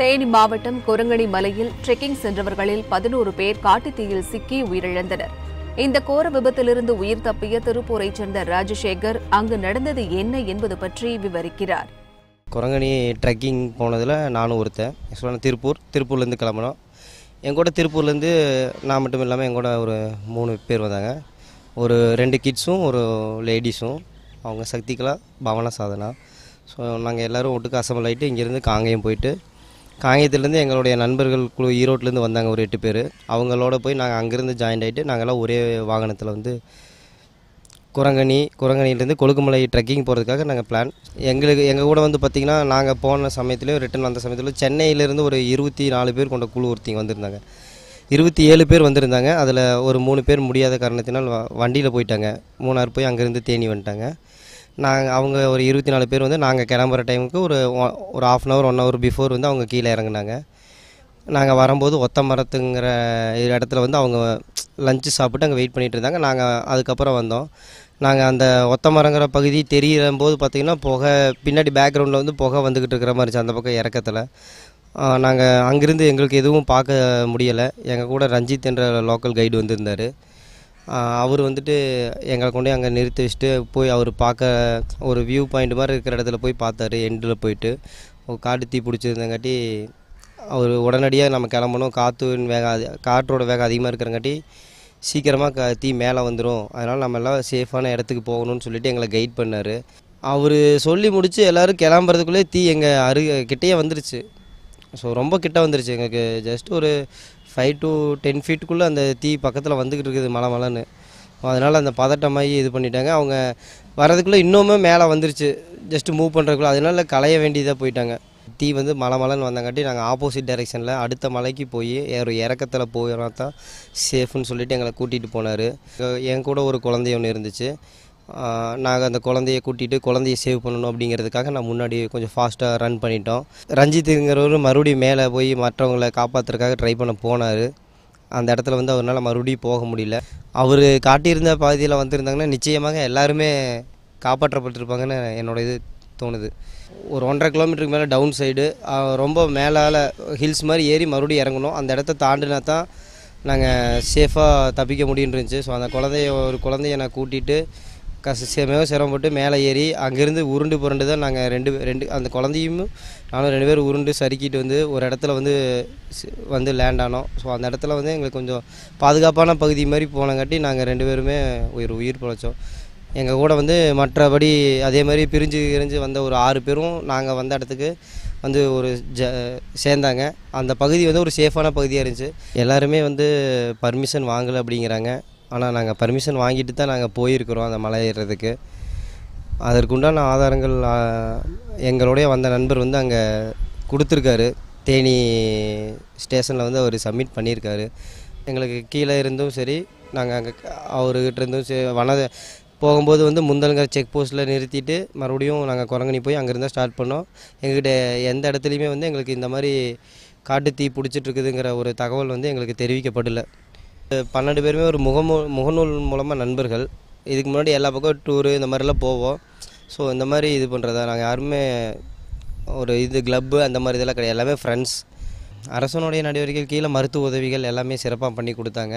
தேனி மாவட்டம் குரங்கணி மலையில் ட்ரெக்கிங் சென்றவர்களில் பதினோரு பேர் காட்டுத்தீயில் சிக்கி உயிரிழந்தனர். இந்த கோர விபத்திலிருந்து உயிர் தப்பிய திருப்பூரைச் சேர்ந்த ராஜசேகர் அங்கு நடந்தது என்ன என்பது பற்றி விவரிக்கிறார். குரங்கணி ட்ரெக்கிங் போனதில் நானும் ஒருத்தன் ஆக்சுவலாக திருப்பூர் திருப்பூர்லேருந்து கிளம்புனோம். என் கூட திருப்பூர்லேருந்து நான் மட்டும் இல்லாமல் என் கூட ஒரு மூணு பேர் வந்தாங்க. ஒரு ரெண்டு கிட்ஸும் ஒரு லேடிஸும் அவங்க சக்திகலா பவன சாதனா. ஸோ நாங்கள் எல்லோரும் ஒட்டுக்கு அசம்பிள் ஆகிட்டு இங்கேருந்து காங்கேயம் போயிட்டு காங்கேயத்துலேருந்து எங்களுடைய நண்பர்கள் குழு ஈரோட்லேருந்து வந்தாங்க ஒரு எட்டு பேர். அவங்களோட போய் நாங்கள் அங்கேருந்து ஜாயின் ஆகிட்டு நாங்கள்லாம் ஒரே வாகனத்தில் வந்து குரங்கணி குரங்கணிலேருந்து கொழுக்குமலை ட்ரெக்கிங் போகிறதுக்காக நாங்கள் பிளான் எங்களுக்கு எங்கள் கூட வந்து பார்த்திங்கன்னா நாங்கள் போன சமயத்துலேயும் ரிட்டன் வந்த சமயத்துலையும் சென்னையிலேருந்து ஒரு இருபத்தி நாலு பேர் கொண்ட குழு ஒருத்திங்க வந்திருந்தாங்க. இருபத்தி ஏழு பேர் வந்திருந்தாங்க. அதில் ஒரு மூணு பேர் முடியாத காரணத்தினால் வண்டியில் போயிட்டாங்க. மூணாறு போய் அங்கேருந்து தேனி வந்துட்டாங்க. நாங்கள் அவங்க ஒரு இருபத்தி நாலு பேர் வந்து நாங்கள் கிளம்புற டைமுக்கு ஒரு ஒரு half an hour one hour before வந்து அவங்க கீழே இறங்குனாங்க. நாங்கள் வரும்போது ஒத்த மரத்துங்கிற இடத்துல வந்து அவங்க லஞ்சு சாப்பிட்டு அங்கே வெயிட் பண்ணிகிட்டு இருந்தாங்க. நாங்கள் அதுக்கப்புறம் வந்தோம். நாங்கள் அந்த ஒத்த மரங்கிற பகுதி தெரியிற போது பார்த்திங்கன்னா புகை பின்னாடி பேக்ரவுண்டில் வந்து புகை வந்துக்கிட்டு இருக்கிற மாதிரி இருந்துச்சு அந்த பக்கம் இறக்கத்தில். நாங்கள் அங்கேருந்து எங்களுக்கு எதுவும் பார்க்க முடியலை. எங்கள் கூட ரஞ்சித் என்ற லோக்கல் கைடு வந்திருந்தார். அவர் வந்துட்டு எங்களை கொண்டு அங்கே நிறுத்தி வச்சுட்டு போய் அவர் பார்க்க ஒரு வியூ பாயிண்ட் மாதிரி இருக்கிற இடத்துல போய் பார்த்தாரு எண்டில் போயிட்டு. காட்டு தீ பிடிச்சிருந்தங்காட்டி அவர் உடனடியாக நம்ம கிளம்பணும். காற்று வேகம் காற்றோட வேகம் அதிகமாக இருக்கிறங்காட்டி சீக்கிரமாக க தீ மேலே வந்துடும் அதனால் நம்ம எல்லாம் சேஃபான இடத்துக்கு போகணும்னு சொல்லிட்டு எங்களை கைட் பண்ணார். அவர் சொல்லி முடித்து எல்லோரும் கிளம்புறதுக்குள்ளே தீ எங்கள் அரு கிட்டேயே வந்துருச்சு. ஸோ ரொம்ப கிட்ட வந்துருச்சு எங்களுக்கு. ஜஸ்ட் ஒரு ஃபைவ் டு டென் ஃபீட்டுக்குள்ளே அந்த தீ பக்கத்தில் வந்துக்கிட்டு இருக்குது மலை மலைன்னு அதனால் அந்த பதட்டமாகி இது பண்ணிட்டாங்க. அவங்க வரதுக்குள்ளே இன்னுமே மேலே வந்துருச்சு. ஜஸ்ட் மூவ் பண்ணுறதுக்குள்ள அதனால களைய வேண்டியதாக போயிட்டாங்க. தீ வந்து மலை மலைன்னு வந்தங்காட்டி நாங்கள் ஆப்போசிட் டைரெக்ஷனில் அடுத்த மலைக்கு போய் ஒரு இறக்கத்தில் போயிடறா தான். சேஃப்னு சொல்லிட்டு எங்களை கூட்டிகிட்டு போனார். என் கூட ஒரு குழந்தை ஒன்று இருந்துச்சு. நாங்கள் அந்த குழந்தைய கூட்டிகிட்டு குழந்தைய சேவ் பண்ணணும் அப்படிங்கிறதுக்காக நான் முன்னாடி கொஞ்சம் ஃபாஸ்ட்டாக ரன் பண்ணிட்டோம். ரஞ்சித்துங்கிறவர் மறுபடியும் மேலே போய் மற்றவங்களை காப்பாற்றுறதுக்காக ட்ரை பண்ண போனார். அந்த இடத்துல வந்து அவரால் மறுபடியும் போக முடியல. அவர் காட்டியிருந்த பாதியில் வந்திருந்தாங்கன்னா நிச்சயமாக எல்லாருமே காப்பாற்றப்பட்டிருப்பாங்கன்னு என்னோட இது தோணுது. ஒரு ஒன்றரை கிலோமீட்டருக்கு மேலே டவுன் சைடு ரொம்ப மேலால் ஹில்ஸ் மாதிரி ஏறி மறுபடியும் இறங்கணும். அந்த இடத்த தாண்டினா தான் நாங்கள் சேஃபாக தப்பிக்க முடியுன்னு இருந்துச்சு. ஸோ அந்த குழந்தைய ஒரு குழந்தைய நான் கூட்டிகிட்டு கச மிக சிரமப்பட்டு மேலே ஏறி அங்கேருந்து உருண்டு புரண்டு தான் நாங்கள் ரெண்டு ரெண்டு அந்த குழந்தையும் நானும் ரெண்டு பேரும் உருண்டு சறுக்கிட்டு வந்து ஒரு இடத்துல வந்து வந்து லேண்ட் ஆனோம். ஸோ அந்த இடத்துல வந்து எங்களுக்கு கொஞ்சம் பாதுகாப்பான பகுதி மாதிரி போனங்காட்டி நாங்கள் ரெண்டு பேருமே உயிர் உயிர் பிழைச்சோம். எங்கள் கூட வந்து மற்றபடி அதே மாதிரி பிரிஞ்சு பிரிஞ்சு வந்த ஒரு ஆறு பேரும் நாங்கள் வந்த இடத்துக்கு வந்து ஒரு ஜ சேர்ந்தாங்க. அந்த பகுதி வந்து ஒரு சேஃபான பகுதியாக இருந்துச்சு. எல்லாருமே வந்து பர்மிஷன் வாங்கலை அப்படிங்கிறாங்க. ஆனால் நாங்கள் பர்மிஷன் வாங்கிட்டு தான் நாங்கள் போயிருக்கிறோம் அந்த மலை ஏறுறதுக்கு. அதற்குண்டான ஆதாரங்கள் எங்களுடைய வந்த நண்பர் வந்து அங்கே கொடுத்துருக்காரு. தேனி ஸ்டேஷனில் வந்து அவர் சப்மிட் பண்ணியிருக்காரு. எங்களுக்கு கீழே இருந்தும் சரி நாங்கள் அங்கே அவர்கிட்ட இருந்தும் சரி வன போகும்போது வந்து முந்தலங்கிற செக் போஸ்ட்டில் நிறுத்திட்டு மறுபடியும் நாங்கள் குரங்கணி போய் அங்கேருந்து ஸ்டார்ட் பண்ணோம். எங்கள்கிட்ட எந்த இடத்துலையுமே வந்து எங்களுக்கு இந்த மாதிரி காட்டு தீ பிடிச்சிட்ருக்குதுங்கிற ஒரு தகவல் வந்து எங்களுக்கு தெரிவிக்கப்படலை. பன்னெண்டு பேருமே ஒரு முகமூ முகநூல் மூலமாக நண்பர்கள். இதுக்கு முன்னாடி எல்லா பக்கம் டூரு இந்த மாதிரிலாம் போவோம். ஸோ இந்த மாதிரி இது பண்ணுறதா நாங்கள் யாருமே ஒரு இது கிளப்பு அந்த மாதிரி இதெல்லாம் கிடையாது. எல்லாமே ஃப்ரெண்ட்ஸ் அரசனுடைய நடவடிக்கைகள் கீழே மருத்துவ உதவிகள் எல்லாமே சிறப்பாக பண்ணி கொடுத்தாங்க.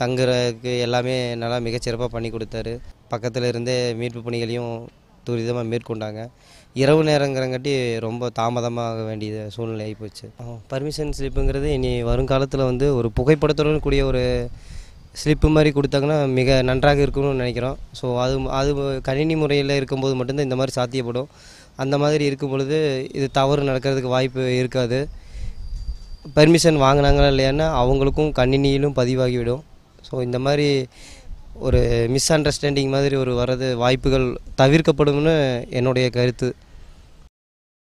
தங்குறதுக்கு எல்லாமே நல்லா மிகச்சிறப்பாக பண்ணி கொடுத்தாரு. பக்கத்தில் இருந்தே மீட்பு பணிகளையும் துரிதமாக மேற்கொண்டாங்க. இரவு நேரங்கிறங்காட்டி ரொம்ப தாமதமாக வேண்டிய சூழ்நிலை ஆகிப்போச்சு பர்மிஷன் ஸ்லிப்புங்கிறது இனி வருங்காலத்தில் வந்து ஒரு புகைப்படத்துடன் கூடிய ஒரு ஸ்லிப்பு மாதிரி கொடுத்தாங்கன்னா மிக நன்றாக இருக்கும்னு நினைக்கிறோம். ஸோ அது அது கணினி முறையில் இருக்கும்போது மட்டும்தான் இந்த மாதிரி சாத்தியப்படும். அந்த மாதிரி இருக்கும் பொழுது இது தவறு நடக்கிறதுக்கு வாய்ப்பு இருக்காது. பர்மிஷன் வாங்கினாங்களா இல்லையான்னா அவங்களுக்கும் கணினியிலும் பதிவாகிவிடும். ஸோ இந்த மாதிரி ஒரு மிஸ் அண்டர்ஸ்டாண்டிங் மாதிரி ஒரு வர்றது வாய்ப்புகள் தவிர்க்கப்படும்னு என்னுடைய கருத்து.